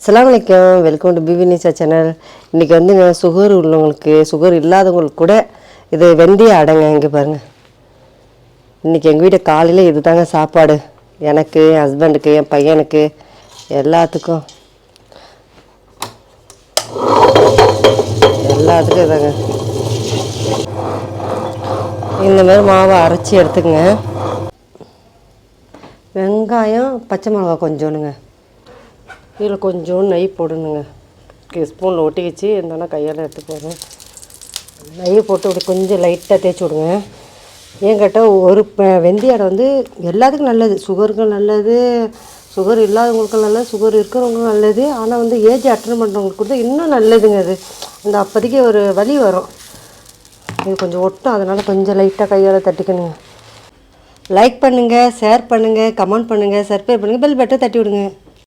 அஸ்லாம் வலைக்கம் welcome to BB Nisha channel இன்றைக்கி வந்துங்க சுகர் உள்ளவங்களுக்கு சுகர் இல்லாதவங்களுக்கு கூட இது வெந்தய அடைங்க இங்கே பாருங்கள் இன்றைக்கி எங்கள் வீட்டு காலையில் இது தாங்க சாப்பாடு. எனக்கு என் ஹஸ்பண்டுக்கு என் பையனுக்கு எல்லாத்துக்கும். எல்லாத்துக்கும் இதாங்க. இந்த மாதிரி மாவை அரைச்சி எடுத்துக்கங்க. வெங்காயம் பச்சை மிளகா கொஞ்சோனுங்க. இதில் கொஞ்சம் நெய் போடணுங்க. ஸ்பூனில் ஒட்டிக்கிச்சு இருந்தாலும் கையால் எடுத்து போடுறேன். நெய் போட்டு அப்படி கொஞ்சம் லைட்டாக தேய்ச்சி விடுங்க. ஏன் கேட்டால் ஒரு ப- வெந்தய வந்து எல்லாத்துக்கும் நல்லது. சுகருக்கும் நல்லது சுகர் இல்லாதவங்களுக்கும் நல்லது சுகர் இருக்கிறவங்களுக்கும் நல்லது. ஆனால் வந்து ஏஜ் அட்டன் பண்ணுறவங்களுக்கு கூட இன்னும் நல்லதுங்க அது. அந்த அப்போதைக்கு ஒரு வலி வரும். இது கொஞ்சம் ஒட்டும். அதனால் கொஞ்சம் லைட்டாக கையால் தட்டிக்கணுங்க. லைக் பண்ணுங்கள் ஷேர் பண்ணுங்கள் கமெண்ட் பண்ணுங்கள் சப்ஸ்கிரைப் பண்ணுங்கள் பெல் பட்டை தட்டி விடுங்க.